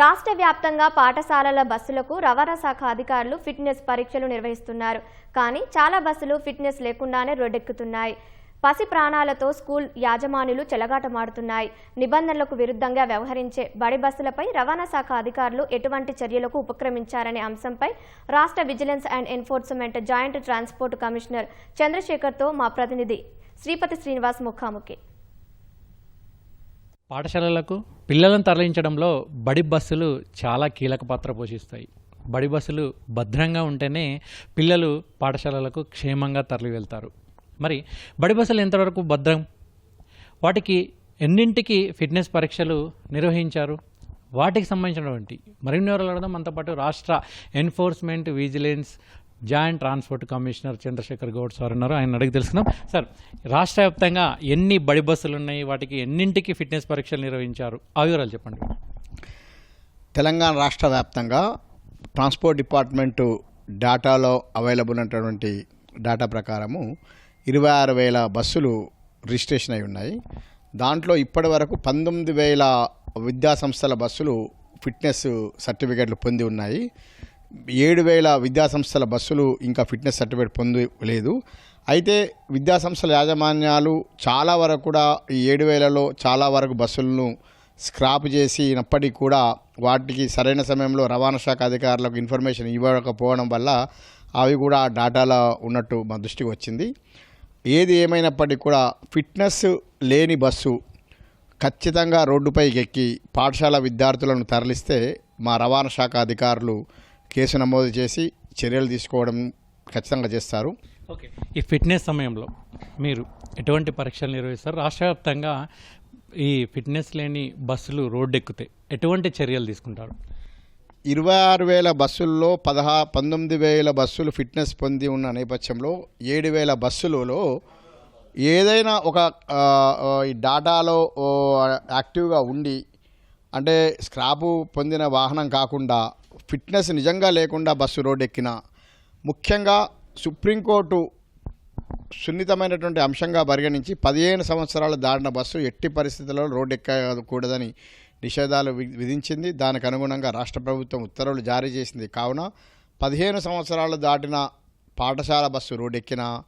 రాష్ట్ర వ్యాప్తంగా పాఠశాలల బస్సులకు రవాణా శాఖ అధికారులు ఫిట్నెస్ పరీక్షలు నిర్వహిస్తున్నారు. కానీ చాలా బస్సులు ఫిట్నెస్ లేకుండానే రోడ్డెక్కుతున్నాయి. పసి ప్రాణాలతో స్కూల్ యాజమానులు చెలగాటమాడుతున్నాయి. నిబంధనలకు విరుద్ధంగా వ్యవహరించే బడి బస్సులపై రవాణా శాఖ అధికారులు ఎటువంటి చర్యలకు ఉపక్రమించారనే అంశంపై రాష్ట్ర vigilance and enforcement joint transport commissioner చంద్రశేఖర్తో మా ప్రతినిధి శ్రీపతి శ్రీనివాస్ ముఖాముఖి. పాఠశాలలకు పిల్లలను తరలించడంలో బడి బస్సులు చాలా కీలక పాత్ర పోషిస్తాయి. బడి బస్సులు భద్రంగా ఉంటేనే పిల్లలు పాఠశాలలకు క్షేమంగా తరలి వెళ్తారు మరి బడి బస్సులు ఎంతవరకు భద్రం? వాటికి ఎన్నింటికి ఫిట్నెస్ పరీక్షలు నిర్వహించారు? వాటికి సంబంధించినటువంటి మరిన్ని వివరాలు అడగడం మనతో పాటు రాష్ట్ర enforcement vigilance joint transport commissioner Chandrasekhar Goud sir ఉన్నారు. ఆయన అడిగి తెలుసుకున్నాం సార్ రాష్ట్ర వ్యాప్తంగా ఎన్ని బడి బస్సులు ఉన్నాయి? వాటికి ఎన్నింటికి ఫిట్నెస్ పరీక్షలు నిర్వహించారు? ఆ వివరాలు చెప్పండి. తెలంగాణ రాష్ట్ర వ్యాప్తంగా ట్రాన్స్పోర్ట్ డిపార్ట్మెంటు డేటాలో అవైలబుల్ ఉన్నటువంటి డేటా ప్రకారము ఇరవై ఆరు వేల బస్సులు రిజిస్ట్రేషన్ అయి ఉన్నాయి. దాంట్లో ఇప్పటి వరకు పంతొమ్మిది వేల విద్యాసంస్థల బస్సులు ఫిట్నెస్ సర్టిఫికెట్లు పొంది ఉన్నాయి. ఏడు వేల విద్యాసంస్థల బస్సులు ఇంకా ఫిట్నెస్ సర్టిఫికేట్ పొంది లేదు. అయితే విద్యాసంస్థల యాజమాన్యాలు చాలా వరకు కూడా ఈ ఏడు వేలలో చాలా వరకు బస్సులను స్క్రాప్ చేసినప్పటికీ కూడా వాటికి సరైన సమయంలో రవాణా శాఖ అధికారులకు ఇన్ఫర్మేషన్ ఇవ్వకపోవడం వల్ల అవి కూడా డాటాలో ఉన్నట్టు మా దృష్టికి వచ్చింది. ఏది ఏమైనప్పటికీ కూడా ఫిట్నెస్ లేని బస్సు ఖచ్చితంగా రోడ్డుపైకి ఎక్కి పాఠశాల విద్యార్థులను తరలిస్తే మా రవాణా శాఖ అధికారులు కేసు నమోదు చేసి చర్యలు తీసుకోవడం ఖచ్చితంగా చేస్తారు. ఓకే. ఈ ఫిట్నెస్ సమయంలో మీరు ఎటువంటి పరీక్షలు నిర్వహిస్తారు? రాష్ట్ర వ్యాప్తంగా ఈ ఫిట్నెస్ లేని బస్సులు రోడ్డు ఎక్కుతాయి ఎటువంటి చర్యలు తీసుకుంటారు? ఇరవై ఆరు వేల బస్సుల్లో పదహా పంతొమ్మిది వేల బస్సులు ఫిట్నెస్ పొంది ఉన్న నేపథ్యంలో ఏడు వేల బస్సులలో ఏదైనా ఒక ఈ డాటాలో యాక్టివ్గా ఉండి అంటే స్క్రాపు పొందిన వాహనం కాకుండా ఫిట్నెస్ నిజంగా లేకుండా బస్సు రోడ్ ఎక్కినా ముఖ్యంగా సుప్రీంకోర్టు సున్నితమైనటువంటి అంశంగా పరిగణించి పదిహేను సంవత్సరాలు దాటిన బస్సు ఎట్టి పరిస్థితుల్లో రోడ్ ఎక్కకూడదని నిషేధాలు వి- విధించింది. దానికి అనుగుణంగా రాష్ట్ర ప్రభుత్వం ఉత్తర్వులు జారీ చేసింది. కావున పదిహేను సంవత్సరాలు దాటిన పాఠశాల బస్సు రోడ్డు ఎక్కిన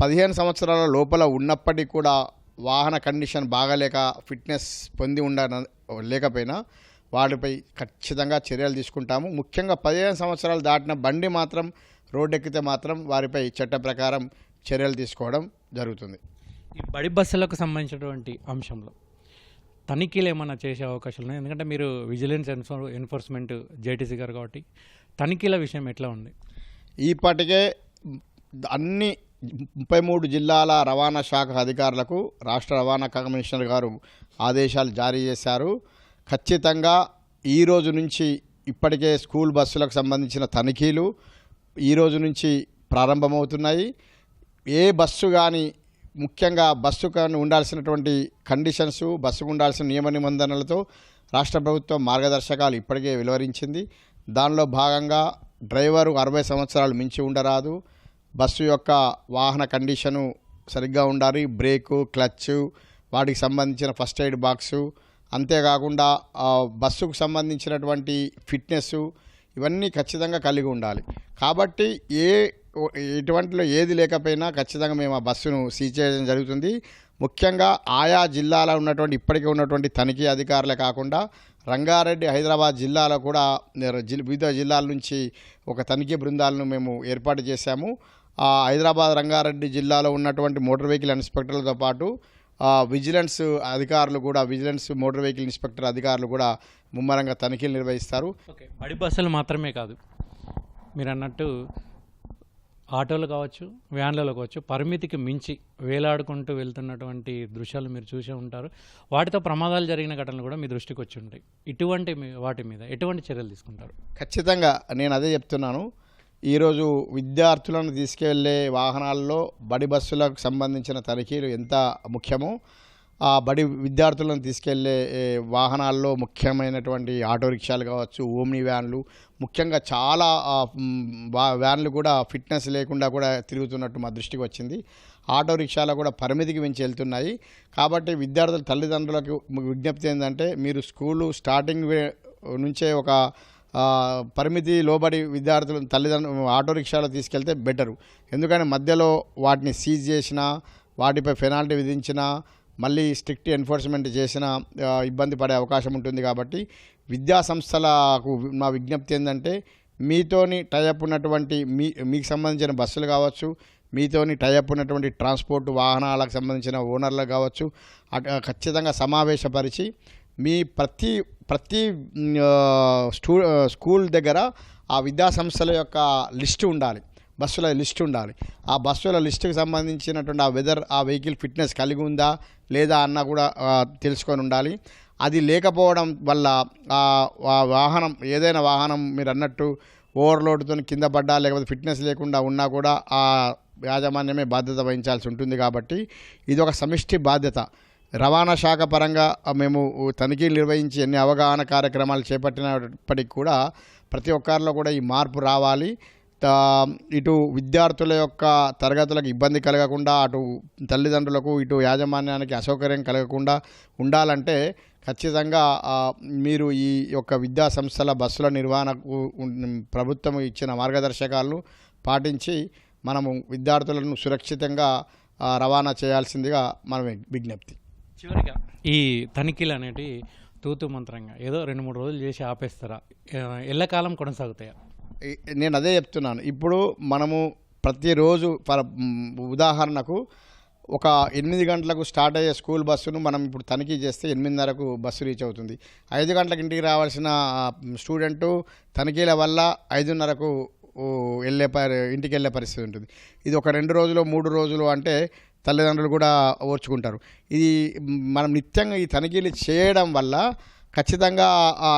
పదిహేను సంవత్సరాల లోపల ఉన్నప్పటికీ కూడా వాహన కండిషన్ బాగాలేక ఫిట్నెస్ పొంది ఉండ లేకపోయినా వాటిపై ఖచ్చితంగా చర్యలు తీసుకుంటాము. ముఖ్యంగా పదిహేను సంవత్సరాలు దాటిన బండి మాత్రం రోడ్డు ఎక్కితే మాత్రం వారిపై చట్ట ప్రకారం చర్యలు తీసుకోవడం జరుగుతుంది. ఈ బడి బస్సులకు సంబంధించినటువంటి అంశంలో తనిఖీలు ఏమైనా చేసే అవకాశాలు ఉన్నాయి? ఎందుకంటే మీరు విజిలెన్స్ ఎన్ఫోర్ ఎన్ఫోర్స్మెంట్ జేటీసీ గారు కాబట్టి తనిఖీల విషయం ఎట్లా ఉంది? ఈపాటికే అన్ని ముప్పై మూడు జిల్లాల రవాణా శాఖ అధికారులకు రాష్ట్ర రవాణా కమిషనర్ గారు ఆదేశాలు జారీ చేశారు. ఖచ్చితంగా ఈ రోజు నుంచి ఇప్పటికే స్కూల్ బస్సులకు సంబంధించిన తనిఖీలు ఈ రోజు నుంచి ప్రారంభమవుతున్నాయి. ఏ బస్సు కానీ ముఖ్యంగా బస్సు కానీ ఉండాల్సినటువంటి కండిషన్స్ బస్సుకు ఉండాల్సిన నియమ నిబంధనలతో రాష్ట్ర ప్రభుత్వం మార్గదర్శకాలు ఇప్పటికే వెలువరించింది. దానిలో భాగంగా డ్రైవరు అరవై సంవత్సరాలు మించి ఉండరాదు. బస్సు యొక్క వాహన కండిషను సరిగ్గా ఉండాలి. బ్రేకు క్లచ్ వాటికి సంబంధించిన ఫస్ట్ ఎయిడ్ బాక్సు అంతేకాకుండా బస్సుకు సంబంధించినటువంటి ఫిట్నెస్ ఇవన్నీ ఖచ్చితంగా కలిగి ఉండాలి. కాబట్టి ఏ ఇటువంటిలో ఏది లేకపోయినా ఖచ్చితంగా మేము ఆ బస్సును సీజ్ చేయడం జరుగుతుంది. ముఖ్యంగా ఆయా జిల్లాలో ఉన్నటువంటి ఇప్పటికే ఉన్నటువంటి తనిఖీ అధికారులే కాకుండా రంగారెడ్డి హైదరాబాద్ జిల్లాలో కూడా జిల్- వివిధ జిల్లాల నుంచి ఒక తనిఖీ బృందాలను మేము ఏర్పాటు చేశాము. ఆ హైదరాబాద్ రంగారెడ్డి జిల్లాలో ఉన్నటువంటి మోటార్ వెహికల్ ఇన్స్పెక్టర్లతో పాటు విజిలెన్స్ అధికారులు కూడా విజిలెన్స్ మోటార్ వెహికల్ ఇన్స్పెక్టర్ అధికారులు కూడా ముమ్మరంగా తనిఖీలు నిర్వహిస్తారు. బడి బస్సులు మాత్రమే కాదు మీరు అన్నట్టు ఆటోలు కావచ్చు వ్యాన్లలో కావచ్చు పరిమితికి మించి వేలాడుకుంటూ వెళ్తున్నటువంటి దృశ్యాలు మీరు చూసే ఉంటారు. వాటితో ప్రమాదాలు జరిగిన ఘటనలు కూడా మీ దృష్టికి వచ్చి ఉంటాయి. ఇటువంటి వాటి మీద ఎటువంటి చర్యలు తీసుకుంటారు? ఖచ్చితంగా నేను అదే చెప్తున్నాను. ఈరోజు విద్యార్థులను తీసుకెళ్ళే వాహనాల్లో బడి బస్సులకు సంబంధించిన తనిఖీలు ఎంత ముఖ్యమో ఆ బడి విద్యార్థులను తీసుకెళ్ళే వాహనాల్లో ముఖ్యమైనటువంటి ఆటో రిక్షాలు కావచ్చు ఓమ్ని వ్యాన్లు ముఖ్యంగా చాలా వ్యాన్లు కూడా ఫిట్నెస్ లేకుండా కూడా తిరుగుతున్నట్టు మా దృష్టికి వచ్చింది. ఆటో రిక్షాలు కూడా పరిమితికి మించి వెళ్తున్నాయి. కాబట్టి విద్యార్థుల తల్లిదండ్రులకు విజ్ఞప్తి ఏంటంటే మీరు స్కూలు స్టార్టింగ్ నుంచే ఒక పరిమితి లోబడి విద్యార్థులు తల్లిదండ్రులు ఆటో రిక్షాలో తీసుకెళ్తే బెటరు. ఎందుకంటే మధ్యలో వాటిని సీజ్ చేసినా వాటిపై పెనాల్టీ విధించినా మళ్ళీ స్ట్రిక్ట్ ఎన్ఫోర్స్మెంట్ చేసిన ఇబ్బంది పడే అవకాశం ఉంటుంది కాబట్టి విద్యా సంస్థలకు నా విజ్ఞప్తి ఏంటంటే మీతోని టైఅప్ ఉన్నటువంటి మీ మీకు సంబంధించిన బస్సులు కావచ్చు మీతోని టైఅప్ ఉన్నటువంటి ట్రాన్స్పోర్ట్ వాహనాలకు సంబంధించిన ఓనర్లు కావచ్చు అక్కడ ఖచ్చితంగా సమావేశపరిచి మీ ప్రతి ప్రతి స్టూ స్కూల్ దగ్గర ఆ విద్యా సంస్థల యొక్క లిస్టు ఉండాలి. బస్సుల లిస్ట్ ఉండాలి. ఆ బస్సుల లిస్టుకి సంబంధించినటువంటి ఆ వెదర్ ఆ వెహికల్ ఫిట్నెస్ కలిగి ఉందా లేదా అన్న కూడా తెలుసుకొని ఉండాలి. అది లేకపోవడం వల్ల ఆ ఆ వాహనం ఏదైనా వాహనం మీరు అన్నట్టు ఓవర్లోడ్తో కింద పడ్డా లేకపోతే ఫిట్నెస్ లేకుండా ఉన్నా కూడా ఆ యాజమాన్యమే బాధ్యత వహించాల్సి ఉంటుంది కాబట్టి ఇది ఒక సమిష్టి బాధ్యత. రవాణా శాఖ పరంగా మేము తనిఖీలు నిర్వహించి ఎన్ని అవగాహన కార్యక్రమాలు చేపట్టినప్పటికీ కూడా ప్రతి ఒక్కరిలో కూడా ఈ మార్పు రావాలి. ఇటు విద్యార్థుల యొక్క తరగతులకు ఇబ్బంది కలగకుండా అటు తల్లిదండ్రులకు ఇటు యాజమాన్యానికి అసౌకర్యం కలగకుండా ఉండాలంటే ఖచ్చితంగా మీరు ఈ యొక్క విద్యా సంస్థల బస్సుల నిర్వహణకు ప్రభుత్వం ఇచ్చిన మార్గదర్శకాలను పాటించి మనము విద్యార్థులను సురక్షితంగా రవాణా చేయాల్సిందిగా మనం విజ్ఞప్తి. చివరిగా ఈ తనిఖీలు అనేటివి తూతు మంత్రంగా ఏదో రెండు మూడు రోజులు చేసి ఆపేస్తారా? ఎల్లకాలం కొనసాగుతాయా? నేను అదే చెప్తున్నాను. ఇప్పుడు మనము ప్రతిరోజు ఫర్ ఉదాహరణకు ఒక ఎనిమిది గంటలకు స్టార్ట్ అయ్యే స్కూల్ బస్సును మనం ఇప్పుడు తనిఖీ చేస్తే ఎనిమిదిన్నరకు బస్సు రీచ్ అవుతుంది. ఐదు గంటలకు ఇంటికి రావాల్సిన స్టూడెంటు తనిఖీల వల్ల ఐదున్నరకు వెళ్ళే పరి ఇంటికి వెళ్ళే పరిస్థితి ఉంటుంది. ఇది ఒక రెండు రోజులు మూడు రోజులు అంటే తల్లిదండ్రులు కూడా ఓర్చుకుంటారు. ఇది మనం నిత్యంగా ఈ తనిఖీలు చేయడం వల్ల ఖచ్చితంగా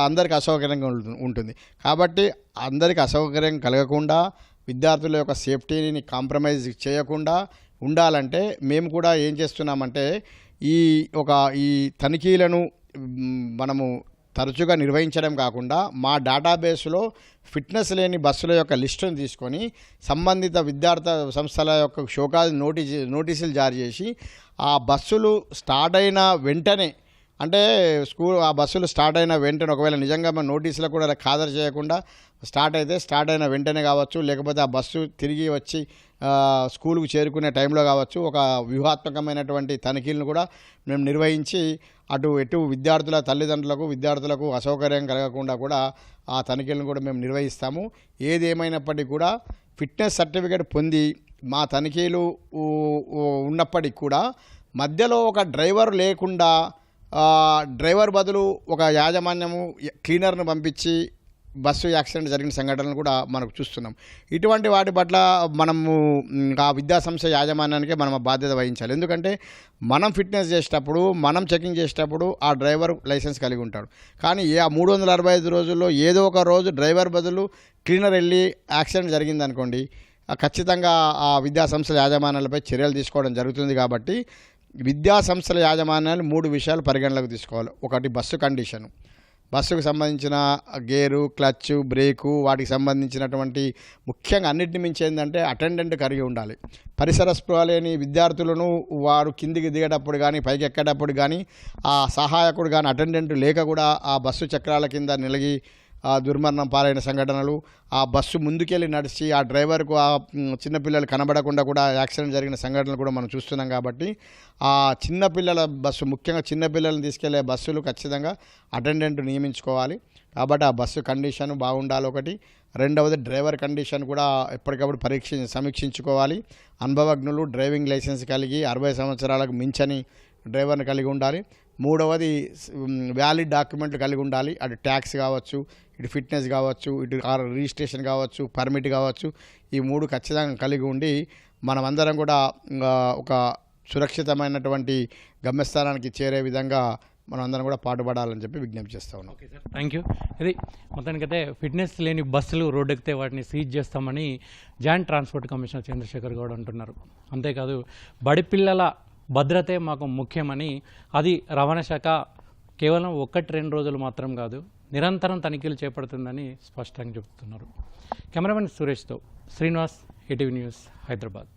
అందరికి అసౌకర్యంగా ఉంటుంది- కాబట్టి అందరికి అసౌకర్యం కలగకుండా విద్యార్థుల యొక్క సేఫ్టీని కాంప్రమైజ్ చేయకుండా ఉండాలంటే మేము కూడా ఏం చేస్తున్నామంటే ఈ ఒక ఈ తనిఖీలను మనము తరచుగా నిర్వహించడం కాకుండా మా డేటాబేస్లో ఫిట్నెస్ లేని బస్సుల యొక్క లిస్టును తీసుకొని సంబంధిత విద్యార్థి సంస్థల యొక్క షోకాజ్ నోటీస్ నోటీసులు జారీ చేసి ఆ బస్సులు స్టార్ట్ అయిన వెంటనే అంటే స్కూల్ ఆ బస్సులు స్టార్ట్ అయిన వెంటనే ఒకవేళ నిజంగా మన నోటీసులకు కూడా ఖాదరు చేయకుండా స్టార్ట్ అయితే స్టార్ట్ అయిన వెంటనే కావచ్చు లేకపోతే ఆ బస్సు తిరిగి వచ్చి స్కూల్కు చేరుకునే టైంలో కావచ్చు ఒక వ్యూహాత్మకమైనటువంటి తనిఖీలను కూడా మేము నిర్వహించి అటు ఎటు విద్యార్థుల తల్లిదండ్రులకు విద్యార్థులకు అసౌకర్యం కలగకుండా కూడా ఆ తనిఖీలను కూడా మేము నిర్వహిస్తాము. ఏది కూడా ఫిట్నెస్ సర్టిఫికేట్ పొంది మా తనిఖీలు ఉన్నప్పటికి కూడా మధ్యలో ఒక డ్రైవర్ లేకుండా డ్రైవర్ బదులు ఒక యాజమాన్యము క్లీనర్ను పంపించి బస్సు యాక్సిడెంట్ జరిగిన సంఘటనలు కూడా మనకు చూస్తున్నాం. ఇటువంటి వాటి పట్ల మనము ఆ విద్యాసంస్థ యాజమాన్యానికే మనం ఆ బాధ్యత వహించాలి. ఎందుకంటే మనం ఫిట్నెస్ చేసేటప్పుడు మనం చెకింగ్ చేసేటప్పుడు ఆ డ్రైవర్ లైసెన్స్ కలిగి ఉంటాడు. కానీ ఏ ఆ మూడు వందల అరవై ఐదు రోజుల్లో ఏదో ఒక రోజు డ్రైవర్ బదులు క్లీనర్ వెళ్ళి యాక్సిడెంట్ జరిగిందనుకోండి ఖచ్చితంగా ఆ విద్యాసంస్థల యాజమాన్యాలపై చర్యలు తీసుకోవడం జరుగుతుంది కాబట్టి విద్యా సంస్థల యాజమాన్యాలు మూడు విషయాలు పరిగణలోకి తీసుకోవాలి. ఒకటి బస్సు కండిషను. బస్సుకు సంబంధించిన గేరు క్లచ్ బ్రేకు వాటికి సంబంధించినటువంటి ముఖ్యంగా అన్నిటిని మించి ఏంటంటే అటెండెంట్ కలిగి ఉండాలి. పరిసర స్పృహ లేని విద్యార్థులను వారు కిందికి దిగేటప్పుడు కానీ పైకి ఎక్కేటప్పుడు కానీ ఆ సహాయకుడు కానీ అటెండెంట్ లేక కూడా ఆ బస్సు చక్రాల కింద నిలిగి ఆ దుర్మరణం పాలైన సంఘటనలు ఆ బస్సు ముందుకెళ్ళి నడిచి ఆ డ్రైవర్కు ఆ చిన్నపిల్లలు కనబడకుండా కూడా యాక్సిడెంట్ జరిగిన సంఘటనలు కూడా మనం చూస్తున్నాం కాబట్టి ఆ చిన్నపిల్లల బస్సు ముఖ్యంగా చిన్నపిల్లలను తీసుకెళ్ళే బస్సులు ఖచ్చితంగా అటెండెంట్ నియమించుకోవాలి. కాబట్టి ఆ బస్సు కండిషన్ బాగుండాలి ఒకటి. రెండవది డ్రైవర్ కండిషన్ కూడా ఎప్పటికప్పుడు పరీక్ష సమీక్షించుకోవాలి. అనుభవజ్ఞులు డ్రైవింగ్ లైసెన్స్ కలిగి అరవై సంవత్సరాలకు మించని డ్రైవర్ని కలిగి ఉండాలి. మూడవది వ్యాలిడ్ డాక్యుమెంట్లు కలిగి ఉండాలి. అటు ట్యాక్స్ కావచ్చు ఇటు ఫిట్నెస్ కావచ్చు ఇటు కార్ రిజిస్ట్రేషన్ కావచ్చు పర్మిట్ కావచ్చు ఈ మూడు ఖచ్చితంగా కలిగి ఉండి మనమందరం కూడా ఒక సురక్షితమైనటువంటి గమ్యస్థానానికి చేరే విధంగా మనం అందరం కూడా పాటుపడాలని చెప్పి విజ్ఞప్తి చేస్తా ఉన్నాం. ఓకే సార్ థ్యాంక్ యూ ఇది మొత్తానికైతే ఫిట్నెస్ లేని బస్సులు రోడ్డెక్కితే వాటిని సీజ్ చేస్తామని joint transport commissioner Chandrasekhar Goud అంటున్నారు. అంతేకాదు బడి పిల్లల భద్రతే మాకు ముఖ్యమని అది రవాణా శాఖ కేవలం ఒకటి రెండు రోజులు మాత్రం కాదు నిరంతరం తనిఖీలు చేపడుతుందని స్పష్టంగా చెబుతున్నారు. కెమెరామెన్ సురేష్తో శ్రీనివాస్ ఈటీవీ న్యూస్ హైదరాబాద్.